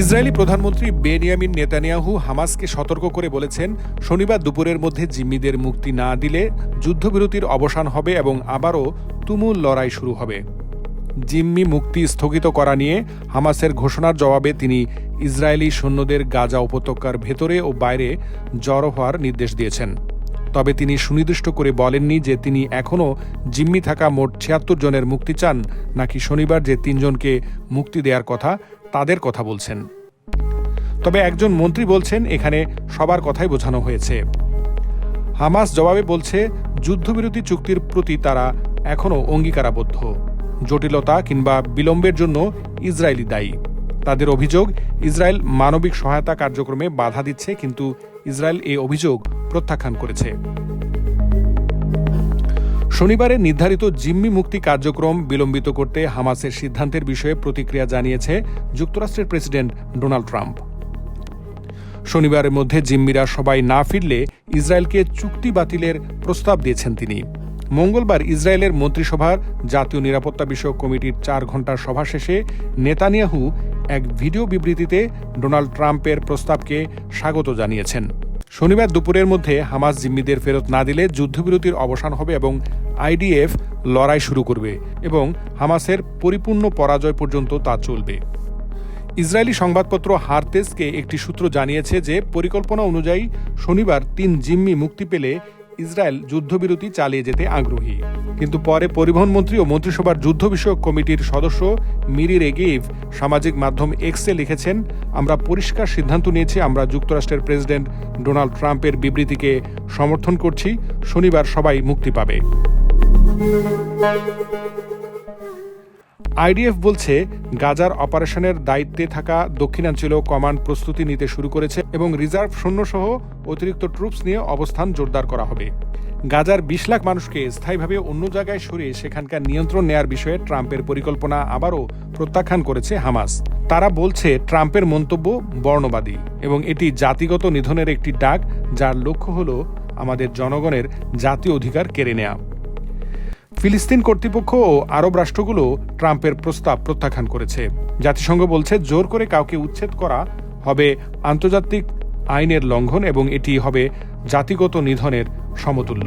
Israeli প্রধানমন্ত্রী Benjamin Netanyahu হামাসকে সতর্ক করে বলেছেন, শনিবার দুপুরের মধ্যে জিম্মিদের মুক্তি না দিলে যুদ্ধবিরতির অবসান হবে এবং আবারও তুমুল লড়াই শুরু হবে। জিম্মি মুক্তি স্থগিত করা নিয়ে হামাসের ঘোষণার জবাবে তিনি ইসরায়েলি সৈন্যদের গাজা উপত্যকার ভেতরে ও বাইরে জড়ো হওয়ার নির্দেশ দিয়েছেন। তবে তিনি সুনির্দিষ্ট করে বলেননি যে তিনি এখনও জিম্মি থাকা মোট ছিয়াত্তর জনের মুক্তি চান, নাকি শনিবার যে তিনজনকে মুক্তি দেওয়ার কথা, তাদের কথা বলছেন। তবে একজন মন্ত্রী বলছেন, এখানে সবার কথাই বোঝানো হয়েছে। হামাস জবাবে বলছে, যুদ্ধবিরতি চুক্তির প্রতি তারা এখনও অঙ্গীকারাবদ্ধ। জটিলতা কিংবা বিলম্বের জন্য ইসরায়েলি দায়ী। তাদের অভিযোগ, ইসরায়েল মানবিক সহায়তা কার্যক্রমে বাধা দিচ্ছে, কিন্তু ইসরায়েল এই অভিযোগ প্রত্যাখ্যান করেছে। শনিবারে নির্ধারিত জিম্মি মুক্তি কার্যক্রম বিলম্বিত করতে হামাসের সিদ্ধান্তের বিষয়ে প্রতিক্রিয়া জানিয়েছে যুক্তরাষ্ট্রের প্রেসিডেন্ট ডোনাল্ড ট্রাম্প। শনিবারের মধ্যে জিম্মিরা সবাই না ফিরলে ইসরায়েলকে চুক্তি বাতিলের প্রস্তাব দিয়েছেন তিনি। মঙ্গলবার ইসরায়েলের মন্ত্রিসভার জাতীয় নিরাপত্তা বিষয়ক কমিটির চার ঘণ্টার সভা শেষে নেতানিয়াহু এক ভিডিও বিবৃতিতে ডোনাল্ড ট্রাম্পের প্রস্তাবকে স্বাগত জানিয়েছেন। শনিবার দুপুরের মধ্যে হামাস জিম্মিদের ফেরত না দিলে যুদ্ধবিরতির অবসান হবে এবং আইডিএফ লড়াই শুরু করবে এবং হামাসের পরিপূর্ণ পরাজয় পর্যন্ত তা চলবে। ইসরায়েলি সংবাদপত্র হারতেসকে একটি সূত্র জানিয়েছে যে পরিকল্পনা অনুযায়ী শনিবার তিন জিম্মি মুক্তি পেলে ইসরায়েল যুদ্ধবিরতি চালিয়ে যেতে আগ্রহী। কিন্তু পরে পরিবহন মন্ত্রী ও মন্ত্রিসভার যুদ্ধ বিষয়ক কমিটির সদস্য মিরি রেগিভ সামাজিক মাধ্যম এক্সে লিখেছেন, আমরা পরিষ্কার সিদ্ধান্ত নিয়েছি, আমরা যুক্তরাষ্ট্রের প্রেসিডেন্ট ডোনাল্ড ট্রাম্পের বিবৃতিকে সমর্থন করছি, শনিবার সবাই মুক্তি পাবে। আইডিএফ বলছে, গাজার অপারেশনের দায়িত্বে থাকা দক্ষিণাঞ্চলীয় কমান্ড প্রস্তুতি নিতে শুরু করেছে এবং রিজার্ভ সৈন্যসহ অতিরিক্ত ট্রুপস নিয়ে অবস্থান জোরদার করা হবে। গাজার বিশ লাখ মানুষকে স্থায়ীভাবে অন্য জায়গায় সরিয়ে সেখানকার নিয়ন্ত্রণ নেয়ার বিষয়ে ট্রাম্পের পরিকল্পনা আবারও প্রত্যাখ্যান করেছে হামাস। তারা বলছে, ট্রাম্পের মন্তব্য বর্ণবাদী এবং এটি জাতিগত নিধনের একটি ডাক, যার লক্ষ্য হল আমাদের জনগণের জাতীয় অধিকার কেড়ে নেয়া। ফিলিস্তিন কর্তৃপক্ষ ও আরব রাষ্ট্রগুলো ট্রাম্পের প্রস্তাব প্রত্যাখ্যান করেছে। জাতিসংঘ বলছে, জোর করে কাউকে উচ্ছেদ করা হবে আন্তর্জাতিক আইনের লঙ্ঘন এবং এটি হবে জাতিগত নিধনের সমতুল্য।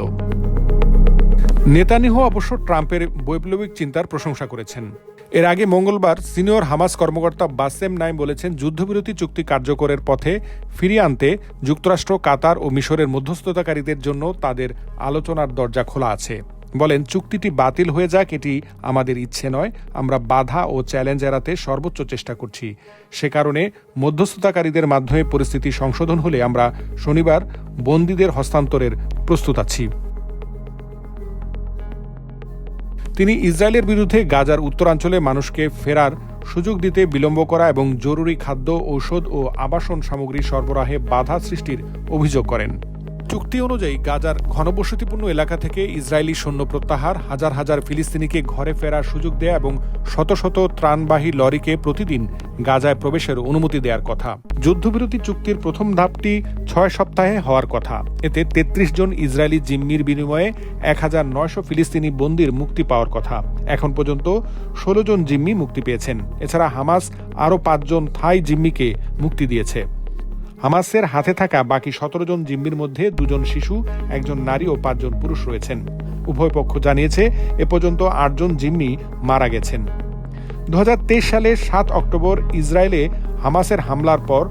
নেতানিহ অবশ্য ট্রাম্পের বৈপ্লবিক চিন্তার প্রশংসা করেছেন। এর আগে মঙ্গলবার সিনিয়র হামাস কর্মকর্তা বাসেম নাইম বলেছেন, যুদ্ধবিরতি চুক্তি কার্যকরের পথে ফিরিয়ে আনতে যুক্তরাষ্ট্র, কাতার ও মিশরের মধ্যস্থতাকারীদের জন্য তাদের আলোচনার দরজা খোলা আছে। বলেন, চুক্তিটি বাতিল হয়ে যাক, এটি আমাদের ইচ্ছে নয়। আমরা বাধা ও চ্যালেঞ্জ এড়াতে সর্বোচ্চ চেষ্টা করছি। সে কারণে মধ্যস্থতাকারীদের মাধ্যমে পরিস্থিতি সংশোধন হলে আমরা শনিবার বন্দীদের হস্তান্তরের প্রস্তুত আছি। তিনি ইসরায়েলের বিরুদ্ধে গাজার উত্তরাঞ্চলে মানুষকে ফেরার সুযোগ দিতে বিলম্ব করা এবং জরুরি খাদ্য, ঔষধ ও আবাসন সামগ্রী সরবরাহে বাধা সৃষ্টির অভিযোগ করেন। চুক্তি অনুযায়ী গাজার ঘনবসতিপূর্ণ এলাকা থেকে ইসরায়েলি সৈন্য প্রত্যাহার, হাজার হাজার ফিলিস্তিনিকে ঘরে ফেরার সুযোগ দেয়া এবং শত শত ত্রাণবাহী লরিকে প্রতিদিন গাজায় প্রবেশের অনুমতি দেওয়ার কথা। যুদ্ধবিরতি চুক্তির প্রথম ধাপটি ছয় সপ্তাহে হওয়ার কথা। এতে তেত্রিশ জন ইসরায়েলি জিম্মির বিনিময়ে এক হাজার নয়শো ফিলিস্তিনি বন্দির মুক্তি পাওয়ার কথা। এখন পর্যন্ত ষোলো জন জিম্মি মুক্তি পেয়েছেন। এছাড়া হামাস আরও পাঁচজন থাই জিম্মিকে মুক্তি দিয়েছে। হামাসের হাতে থাকা বাকি সতেরো জন জিম্মির মধ্যে দুজন শিশু, একজন নারী ও পাঁচজন পুরুষ রয়েছেন। উভয় পক্ষ জানিয়েছে, এ পর্যন্ত আটজন জিম্মি মারা গেছেন। দু সালে সাত অক্টোবর ইসরায়েলে হামাসের হামলার পর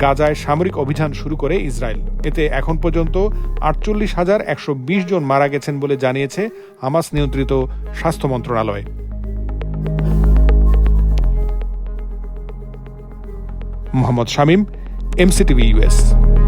গাজায় সামরিক অভিযান শুরু করে ইসরায়েল। এতে এখন পর্যন্ত আটচল্লিশ হাজার একশো জন মারা গেছেন বলে জানিয়েছে হামাস নিয়ন্ত্রিত স্বাস্থ্য মন্ত্রণালয়। Mohammad Shamim MCTV US.